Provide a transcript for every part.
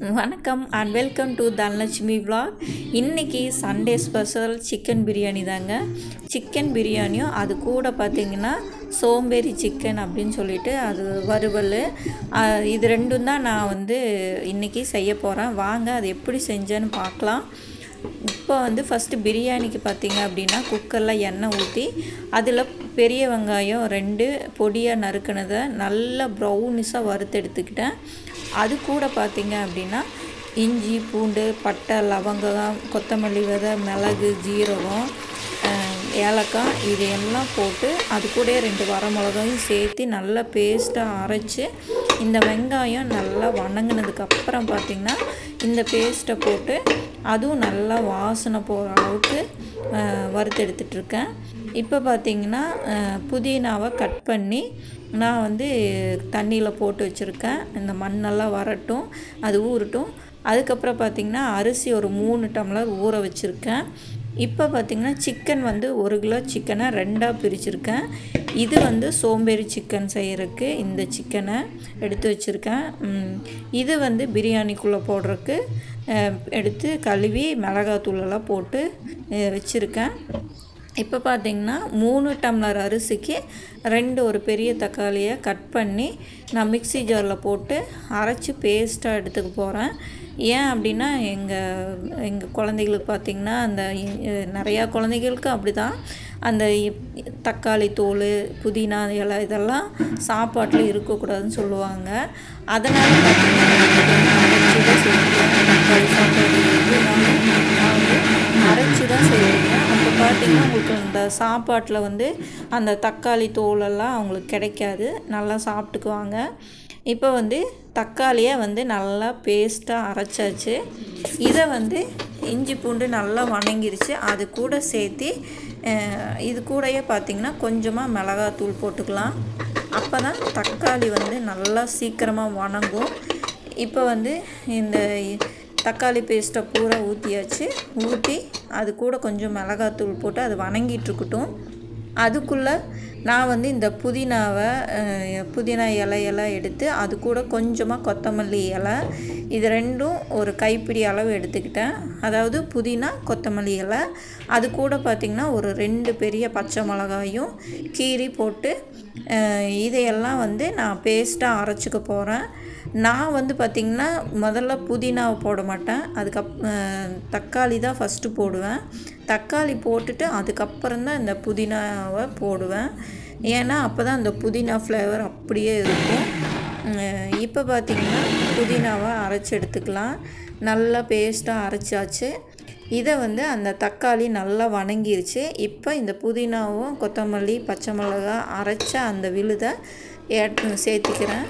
வணக்கம் and welcome to Dhanalakshmi vlog. இன்றைக்கி Sunday special chicken biryani தாங்க. சிக்கன் பிரியாணியும் அது கூட பார்த்திங்கன்னா சோம்பேறி சிக்கன் அப்படின்னு சொல்லிட்டு அது வறுவல். இது ரெண்டும் தான் நான் வந்து இன்றைக்கி செய்ய போகிறேன் வாங்க அது எப்படி செஞ்சேன்னு பார்க்கலாம். இப்போ வந்து ஃபஸ்ட்டு பிரியாணிக்கு பார்த்தீங்க அப்படின்னா குக்கரில் எண்ணெய் ஊற்றி அதில் பெரிய வெங்காயம் ரெண்டு பொடியாக நறுக்கினதை நல்லா ப்ரௌனிஸாக வறுத்து எடுத்துக்கிட்டேன். அது கூட பார்த்தீங்க அப்படின்னா இஞ்சி பூண்டு பட்டை லவங்கம் கொத்தமல்லி விதை மிளகு ஜீரகம் ஏலக்காய் இது எல்லாம் போட்டு அது கூட ரெண்டு வரமிளகாயும் சேர்த்து நல்லா பேஸ்ட்டாக அரைச்சி இந்த வெங்காயம் நல்லா வணங்கினதுக்கப்புறம் பார்த்திங்கன்னா இந்த பேஸ்ட்டை போட்டு அதுவும் நல்லா வாசனை போகிற அளவுக்கு வறுத்தெடுத்துட்ருக்கேன். வறுத்து இப்போ பார்த்திங்கன்னா புதினாவை கட் பண்ணி நான் வந்து தண்ணியில் போட்டு வச்சுருக்கேன். இந்த மண்ணெல்லாம் வரட்டும் அது ஊறட்டும். அதுக்கப்புறம் பார்த்திங்கன்னா அரிசி ஒரு மூணு டம்ளர் ஊற வச்சுருக்கேன். இப்போ பார்த்திங்கன்னா சிக்கன் வந்து ஒரு கிலோ சிக்கனை ரெண்டாக பிரிச்சுருக்கேன். இது வந்து சோம்பேறி சிக்கன் செய்கிறதுக்கு இந்த சிக்கனை எடுத்து வச்சுருக்கேன். இது வந்து பிரியாணிக்குள்ளே போடுறதுக்கு எடுத்து கழுவி மிளகாத்தூளெல்லாம் போட்டு வச்சுருக்கேன். இப்போ பார்த்தீங்கன்னா மூணு டம்ளர் அரிசிக்கு ரெண்டு ஒரு பெரிய தக்காளியை கட் பண்ணி நான் மிக்ஸி ஜாரில் போட்டு அரைச்சி பேஸ்ட்டாக எடுத்துக்க போகிறேன் ஏன் அப்படின்னா எங்கள் எங்கள் குழந்தைகளுக்கு பார்த்திங்கன்னா அந்த இ- நிறையா குழந்தைகளுக்கு அப்படி தான் அந்த தக்காளி தோல் புதினா இலை இதெல்லாம் சாப்பாட்டில் இருக்கக்கூடாதுன்னு சொல்லுவாங்க. அதனால் பார்த்திங்கன்னா சாப்பாடு நான் வந்து அரைச்சி தான் செய்வேன் அப்போ பார்த்தீங்கன்னா உங்களுக்கு அந்த சாப்பாட்டில் வந்து அந்த தக்காளி தோலெல்லாம் அவங்களுக்கு கிடைக்காது. நல்லா சாப்பிட்டுக்குவாங்க இப்போ வந்து தக்காளியை வந்து நல்லா பேஸ்ட்டாக அரைச்சாச்சு. இதை வந்து இஞ்சி பூண்டு நல்லா வணங்கிருச்சு. அது கூட சேர்த்து இது கூடயே பார்த்திங்கன்னா கொஞ்சமாக மிளகாத்தூள் போட்டுக்கலாம் அப்போ தான் தக்காளி வந்து நல்லா சீக்கிரமாக வணங்கும். இப்போ வந்து இந்த தக்காளி பேஸ்ட்டை பூரா ஊற்றியாச்சு ஊற்றி அது கூட கொஞ்சம் மிளகாத்தூள் போட்டு அது வணங்கிட்டுருக்கட்டும் அதுக்குள்ளே நான் வந்து இந்த புதினாவை புதினா இலையெல்லாம் எடுத்து அது கூட கொஞ்சமாக கொத்தமல்லி இலை. இது ரெண்டும் ஒரு கைப்பிடி அளவு எடுத்துக்கிட்டேன். அதாவது புதினா கொத்தமல்லி இலை. அது கூட பார்த்திங்கன்னா ஒரு ரெண்டு பெரிய பச்சை மிளகாயும் கீரி போட்டு இதையெல்லாம் வந்து நான் பேஸ்ட்டாக அரைச்சிக்க போகிறேன் நான் வந்து பார்த்திங்கன்னா முதல்ல புதினாவை போட மாட்டேன். அதுக்கப் தக்காளி தான் ஃபஸ்ட்டு போடுவேன். தக்காளி போட்டுட்டு அதுக்கப்புறம் தான் இந்த புதினாவை போடுவேன். ஏன்னா அப்போ தான் அந்த புதினா ஃப்ளேவர் அப்படியே இருக்கும். இப்போ பார்த்திங்கன்னா புதினாவை அரைச்சி எடுத்துக்கலாம். நல்லா பேஸ்ட்டாக அரைச்சாச்சு. இதை வந்து அந்த தக்காளி நல்லா வணங்கிருச்சு. இப்போ இந்த புதினாவும் கொத்தமல்லி பச்சை மிளகா அரைச்ச அந்த விழுதை ஏ சேர்த்திக்கிறேன்.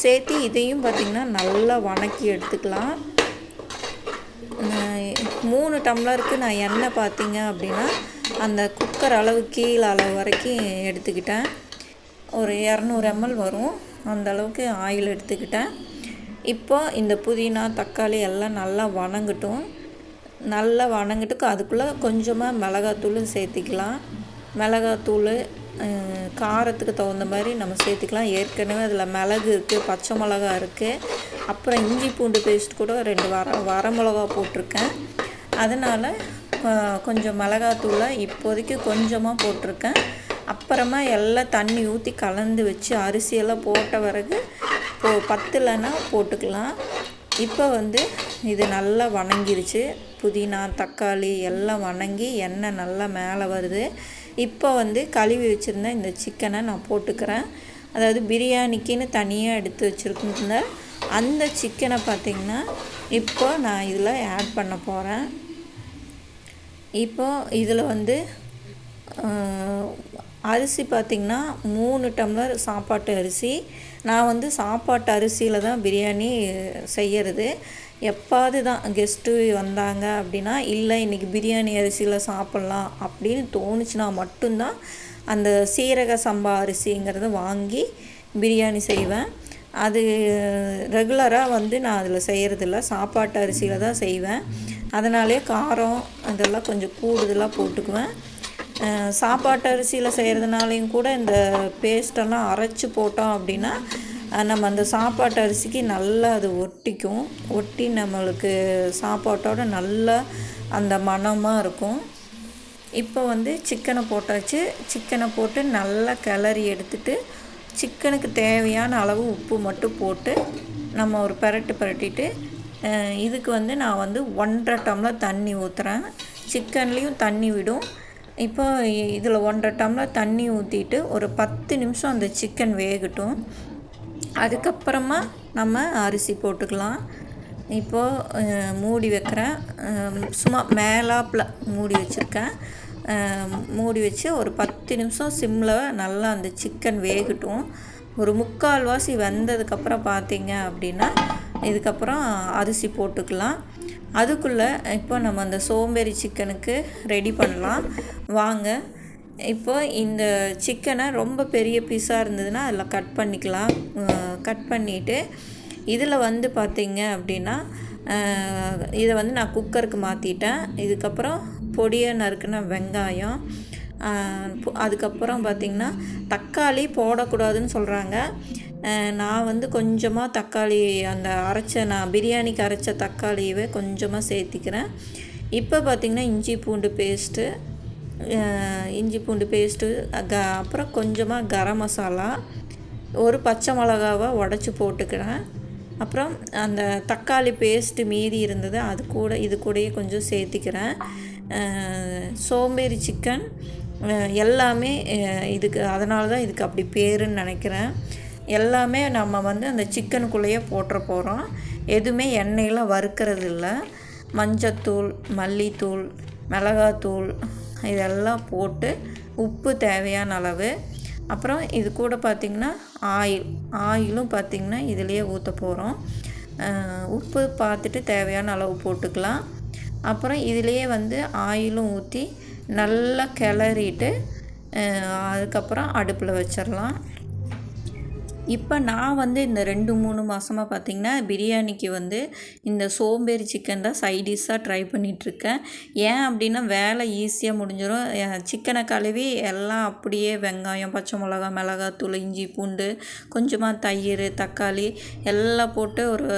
சேர்த்து இதையும் பார்த்திங்கன்னா நல்லா வணக்கி எடுத்துக்கலாம். மூணு டம்ளருக்கு நான் எண்ணெய் பார்த்திங்க அப்படின்னா அந்த குக்கர் அளவு கீழே அளவு வரைக்கும் எடுத்துக்கிட்டேன். ஒரு இரநூறு எம்எல் வரும். அந்த அளவுக்கு ஆயில் எடுத்துக்கிட்டேன். இப்போ இந்த புதினா தக்காளி எல்லாம் நல்லா வணங்கட்டும். நல்லா வணங்கிட்டு அதுக்குள்ளே கொஞ்சமாக மிளகாத்தூளும் சேர்த்திக்கலாம். மிளகாத்தூள் காரத்துக்கு தகுந்த மாதிரி நம்ம சேர்த்துக்கலாம். ஏற்கனவே அதில் மிளகு இருக்குது பச்சை மிளகா இருக்குது அப்புறம் இஞ்சி பூண்டு பேஸ்ட் கூட ரெண்டு வர வரமிளகா போட்டிருக்கேன். அதனால் கொஞ்சம் மிளகாத்தூளை இப்போதைக்கு கொஞ்சமாக போட்டிருக்கேன். அப்புறமா எல்லாம் தண்ணி ஊற்றி கலந்து வச்சு அரிசியெல்லாம் போட்ட பிறகு போ பத்தலைன்னா போட்டுக்கலாம். இப்போ வந்து இது நல்லா வணங்கிருச்சு. புதினா தக்காளி எல்லாம் வணங்கி எண்ணெய் நல்லா மேலே வருது. இப்போ வந்து கழுவி வச்சுருந்த இந்த சிக்கனை நான் போட்டுக்கிறேன். அதாவது பிரியாணிக்குன்னு தனியாக எடுத்து வச்சுருந்த அந்த சிக்கனை பார்த்திங்கன்னா இப்போ நான் இதில் ஆட் பண்ண போகிறேன் இப்போ இதில் வந்து அரிசி பார்த்திங்கன்னா மூணு டம்ளர் சாப்பாட்டு அரிசி நான் வந்து சாப்பாட்டு அரிசியில் தான் பிரியாணி செய்யறது. எப்பாவது தான் கெஸ்ட்டு வந்தாங்க அப்படின்னா இல்லை இன்றைக்கி பிரியாணி அரிசியில் சாப்பிட்லாம் அப்படின்னு தோணுச்சுன்னா மட்டும்தான் அந்த சீரக சம்பா அரிசிங்கிறத வாங்கி பிரியாணி செய்வேன். அது ரெகுலராக வந்து நான் அதில் செய்கிறதில்ல சாப்பாட்டு அரிசியில் தான் செய்வேன். அதனாலே காரம் அதெல்லாம் கொஞ்சம் கூடுதலாக போட்டுக்குவேன். சாப்பாட்டு அரிசியில் செய்கிறதுனாலையும் கூட இந்த பேஸ்டெல்லாம் அரைச்சி போட்டோம் அப்படின்னா நம்ம அந்த சாப்பாட்டு அரிசிக்கு நல்லா அது ஒட்டிக்கும். ஒட்டி நம்மளுக்கு சாப்பாட்டோட நல்லா அந்த மணமாக இருக்கும். இப்போ வந்து சிக்கனை போட்டாச்சு. சிக்கனை போட்டு நல்லா கிளறி எடுத்துட்டு சிக்கனுக்கு தேவையான அளவு உப்பு மட்டும் போட்டு நம்ம ஒரு பரட்டு பரட்டிட்டு இதுக்கு வந்து நான் வந்து ஒன்றரை டம்ளர் தண்ணி ஊற்றுறேன் சிக்கன்லேயும் தண்ணி விடும். இப்போ இதில் ஒன்றரை டம்ளர் தண்ணி ஊற்றிட்டு ஒரு பத்து நிமிஷம் அந்த சிக்கன் வேகட்டும். அதுக்கப்புறமா நம்ம அரிசி போட்டுக்கலாம். இப்போது மூடி வைக்கிறேன். சும்மா மேலாப்பில் மூடி வச்சுருக்கேன். மூடி வச்சு ஒரு பத்து நிமிஷம் சிம்மில் நல்லா அந்த சிக்கன் வேகட்டும். ஒரு முக்கால்வாசி வெந்ததுக்கப்புறம் பார்த்தீங்க அப்படின்னா இதுக்கப்புறம் அரிசி போட்டுக்கலாம். அதுக்குள்ளே இப்போ நம்ம அந்த சோம்பேறி சிக்கனுக்கு ரெடி பண்ணலாம். வாங்க. இப்போ இந்த சிக்கனை ரொம்ப பெரிய பீஸாக இருந்ததுன்னா அதில் கட் பண்ணிக்கலாம். கட் பண்ணிவிட்டு இதில் வந்து பார்த்திங்க அப்படின்னா இதை வந்து நான் குக்கருக்கு மாற்றிட்டேன் இதுக்கப்புறம் பொடியை நறுக்குன வெங்காயம் அதுக்கப்புறம் பார்த்திங்கன்னா தக்காளி போடக்கூடாதுன்னு சொல்கிறாங்க நான் வந்து கொஞ்சமாக தக்காளி அந்த அரைச்ச நான் பிரியாணிக்கு அரைச்ச தக்காளியவே கொஞ்சமாக சேர்த்திக்கிறேன். இப்போ பார்த்திங்கன்னா இஞ்சி பூண்டு பேஸ்ட்டு இஞ்சி பூண்டு பேஸ்ட்டு க அப்புறம் கொஞ்சமாக கரம் மசாலா ஒரு பச்சை மிளகாவை உடச்சி போட்டுக்கிறேன். அப்புறம் அந்த தக்காளி பேஸ்ட்டு மீதி இருந்தது அது கூட இது கூடயே கொஞ்சம் சேர்த்திக்கிறேன். சோம்பேறி சிக்கன் எல்லாமே இதுக்கு அதனால தான் இதுக்கு அப்படி பேருன்னு நினைக்கிறேன். எல்லாமே நம்ம வந்து அந்த சிக்கனுக்குள்ளேயே போட்டுற போகிறோம் எதுவுமே எண்ணெயில் வறுக்கிறது இல்லை மஞ்சத்தூள் மல்லித்தூள் மிளகாத்தூள் இதெல்லாம் போட்டு உப்பு தேவையான அளவு. அப்புறம் இது கூட பார்த்திங்கன்னா ஆயில். ஆயிலும் பார்த்திங்கன்னா இதுலேயே ஊற்ற போகிறோம் உப்பு பார்த்துட்டு தேவையான அளவு போட்டுக்கலாம். அப்புறம் இதுலேயே வந்து ஆயிலும் ஊற்றி நல்லா கிளறிட்டு அதுக்கப்புறம் அடுப்பில் வச்சிடலாம் இப்போ நான் வந்து இந்த ரெண்டு மூணு மாதமாக பார்த்திங்கன்னா பிரியாணிக்கு வந்து இந்த சோம்பேறி சிக்கன் தான் சைடிஷாக ட்ரை பண்ணிகிட்ருக்கேன் ஏன் அப்படின்னா வேலை ஈஸியாக முடிஞ்சிடும் சிக்கனை கழுவி எல்லாம் அப்படியே வெங்காயம் பச்சை மிளகா மிளகாத்தூள் இஞ்சி பூண்டு கொஞ்சமாக தயிர் தக்காளி எல்லாம் போட்டு ஒரு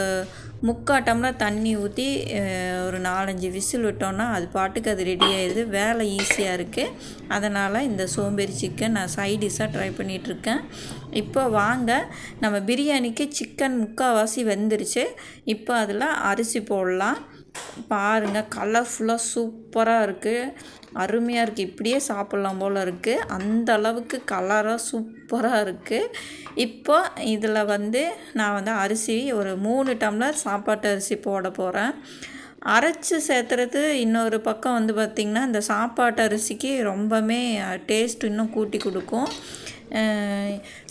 முக்கால் டம்ளர் தண்ணி ஊற்றி ஒரு நாலஞ்சு விசில் விட்டோன்னா அது பாட்டுக்கு அது ரெடி ஆயிடுது. வேலை ஈஸியாக இருக்குது அதனால் இந்த சோம்பேறி சிக்கன் நான் சைடிஷ்ஷாக ட்ரை பண்ணிகிட்ருக்கேன் இப்போ வாங்க நம்ம பிரியாணிக்கு சிக்கன் முக்கால்வாசி வெந்துருச்சு. இப்போ அதில் அரிசி போடலாம். பாருங்கள் கலர்ஃபுல்லாக சூப்பராக இருக்குது அருமையாக இருக்குது இப்படியே சாப்பிட்லாம் போல் இருக்குது அந்த அளவுக்கு கலராக சூப்பராக இருக்குது இப்போ இதில் வந்து நான் வந்து அரிசி ஒரு மூணு டம்ளர் சாப்பாட்டு அரிசி போட போகிறேன் அரைச்சி சேர்த்துறது இன்னொரு பக்கம் வந்து பார்த்திங்கன்னா இந்த சாப்பாட்டு அரிசிக்கு ரொம்பவுமே டேஸ்ட் இன்னும் கூட்டி கொடுக்கும்.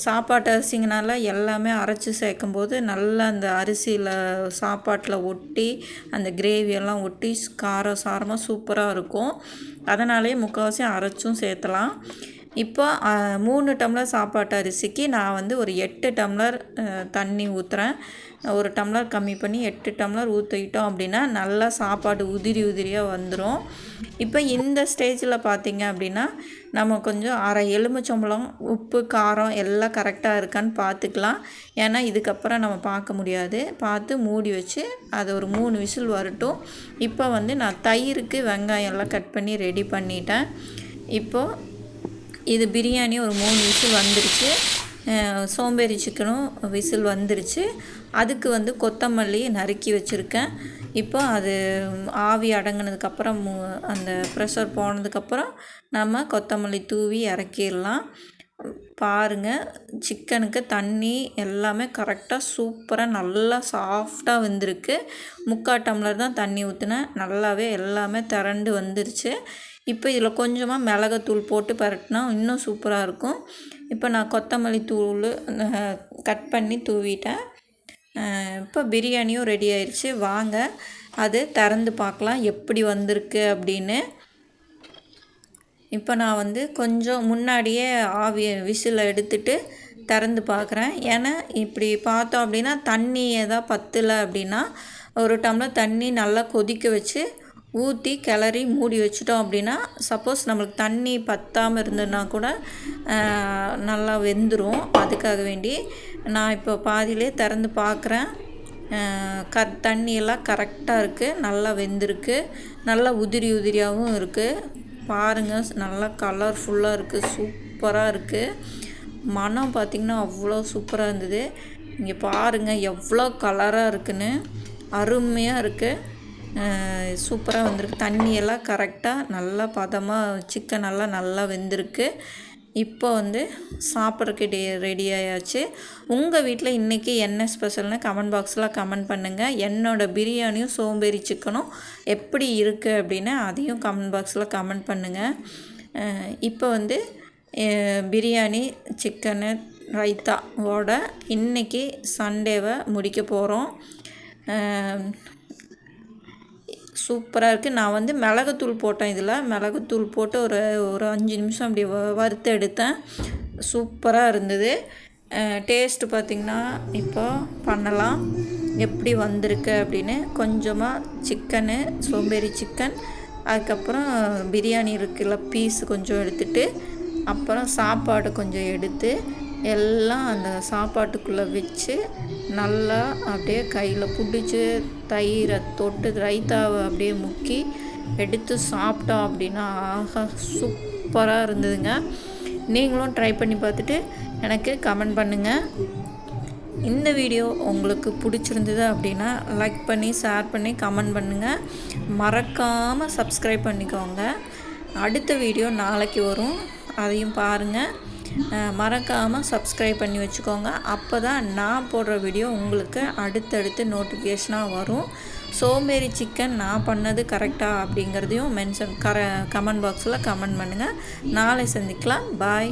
சாப்பாட்டு அரிசிங்கனால எல்லாமே அரைச்சி சேர்க்கும்போது நல்லா அந்த அரிசியில் சாப்பாட்டில் ஒட்டி அந்த கிரேவி எல்லாம் ஒட்டி காரம் சாரமாக சூப்பராக இருக்கும். அதனாலேயே முக்கால்வாசி அரைச்சும் சேர்த்தலாம். இப்போ மூணு டம்ளர் சாப்பாட்டு அரிசிக்கு நான் வந்து ஒரு எட்டு டம்ளர் தண்ணி ஊற்றுறேன் ஒரு டம்ளர் கம்மி பண்ணி எட்டு டம்ளர் ஊற்றிக்கிட்டோம் அப்படின்னா நல்லா சாப்பாடு உதிரி உதிரியாக வந்துடும் இப்போ இந்த ஸ்டேஜில் பார்த்திங்க அப்படின்னா நம்ம கொஞ்சம் அரை எலுமிச்சம்பழம் உப்பு காரம் எல்லாம் கரெக்டாக இருக்கான்னு பார்த்துக்கலாம் ஏன்னா இதுக்கப்புறம் நம்ம பார்க்க முடியாது. பார்த்து மூடி வச்சு அது ஒரு மூணு விசில் வரட்டும். இப்போ வந்து நான் தயிருக்கு வெங்காயம் எல்லாம் கட் பண்ணி ரெடி பண்ணிட்டேன். இப்போது இது பிரியாணி ஒரு மூணு விசில் வந்துருச்சு. சோம்பேறி சிக்கனும் விசில் வந்துருச்சு. அதுக்கு வந்து கொத்தமல்லி நறுக்கி வச்சுருக்கேன். இப்போ அது ஆவி அடங்கினதுக்கப்புறம் மு- அந்த ப்ரெஷர் போனதுக்கப்புறம் நம்ம கொத்தமல்லி தூவி இறக்கிடலாம். பாருங்கள் சிக்கனுக்கு தண்ணி எல்லாமே கரெக்டாக சூப்பராக நல்லா சாஃப்டாக வந்திருக்கு. முக்கால் டம்ளர் தான் தண்ணி ஊற்றினேன் நல்லாவே எல்லாமே திரண்டு வந்துருச்சு. இப்போ இதில் கொஞ்சமாக மிளகாத்தூள் போட்டு பரட்டினா இன்னும் சூப்பராக இருக்கும். இப்போ நான் கொத்தமல்லி தூள் கட் பண்ணி தூவிட்டேன். இப்போ பிரியாணியும் ரெடி ஆயிடுச்சு வாங்க அது திறந்து பார்க்கலாம் எப்படி வந்திருக்கு அப்படின்னு. இப்போ நான் வந்து கொஞ்சம் முன்னாடியே ஆவி விசில் எடுத்துட்டு திறந்து பார்க்குறேன். ஏன்னா இப்படி பார்த்தோம் அப்படின்னா தண்ணி ஏதாவது பத்தலை அப்படின்னா ஒரு டம்ளர் தண்ணி நல்லா கொதிக்க வச்சு ஊற்றி கிளறி மூடி வச்சிட்டோம் அப்படின்னா சப்போஸ் நம்மளுக்கு தண்ணி பத்தாமல் இருந்ததுன்னா கூட நல்லா வெந்துடும் அதுக்காக வேண்டி நான் இப்போ பாதியிலே திறந்து பார்க்குறேன். க தண்ணியெல்லாம் கரெக்டாக இருக்குது நல்லா வெந்திருக்கு. நல்லா உதிரி உதிரியாகவும் இருக்குது பாருங்கள் நல்லா கலர்ஃபுல்லாக இருக்குது சூப்பராக இருக்குது மனம் பார்த்திங்கன்னா அவ்வளோ சூப்பராக இருந்தது. இங்கே பாருங்கள் எவ்வளோ கலராக இருக்குன்னு. அருமையாக இருக்குது சூப்பராக வந்திருக்கு. தண்ணியெல்லாம் கரெக்டாக நல்லா பதமாக சிக்கன் எல்லாம் நல்லா வெந்திருக்கு. இப்போ வந்து சாப்பிட்றதுக்கு டே ரெடி ஆயாச்சு. உங்கள் வீட்டில் இன்றைக்கி என்ன ஸ்பெஷல்னு கமெண்ட் பாக்ஸில் கமெண்ட் பண்ணுங்கள் என்னோடய பிரியாணியும் சோம்பேறி சிக்கனும் எப்படி இருக்குது அப்படின்னு அதையும் கமெண்ட் பாக்ஸில் கமெண்ட் பண்ணுங்கள் இப்போ வந்து பிரியாணி சிக்கனு ரைத்தாவோட இன்றைக்கி சண்டேவை முடிக்க போகிறோம் சூப்பராக இருக்குது நான் வந்து மிளகுத்தூள் போட்டேன் இதில். மிளகுத்தூள் போட்டு ஒரு ஒரு அஞ்சு நிமிஷம் அப்படி வ- வறுத்து எடுத்தேன். சூப்பராக இருந்தது. டேஸ்ட்டு பார்த்திங்கன்னா இப்போ பண்ணலாம். எப்படி வந்திருக்கு அப்படின்னு. கொஞ்சமாக சிக்கனு சோம்பேறி சிக்கன் அதுக்கப்புறம் பிரியாணி இருக்குல்ல பீஸ் கொஞ்சம் எடுத்துட்டு அப்புறம் சாப்பாடு கொஞ்சம் எடுத்து எல்லாம் அந்த சாப்பாட்டுக்குள்ளே வச்சு நல்லா அப்படியே கையில் பிடிச்சி தயிரை தொட்டு ரைத்தாவை அப்படியே முக்கி எடுத்து சாப்பிட்டோம் அப்படின்னா ஆஹா சூப்பராக இருந்ததுங்க. நீங்களும் ட்ரை பண்ணி பார்த்துட்டு எனக்கு கமெண்ட் பண்ணுங்கள் இந்த வீடியோ உங்களுக்கு பிடிச்சிருந்தது அப்படின்னா லைக் பண்ணி ஷேர் பண்ணி கமெண்ட் பண்ணுங்கள் மறக்காமல் சப்ஸ்கிரைப் பண்ணிக்கோங்க. அடுத்த வீடியோ நாளைக்கு வரும். அதையும் பாருங்கள் மறக்காமல் சப்ஸ்கிரைப் பண்ணி வச்சுக்கோங்க. அப்போ தான் நான் போடுற வீடியோ உங்களுக்கு அடுத்தடுத்து நோட்டிஃபிகேஷனாக வரும். சோம்பேறி சிக்கன் நான் பண்ணது கரெக்டாக அப்படிங்கிறதையும் மென்ஷன் கர கமெண்ட் பாக்ஸில் கமெண்ட் பண்ணுங்கள் நாளை சந்திக்கலாம். பாய்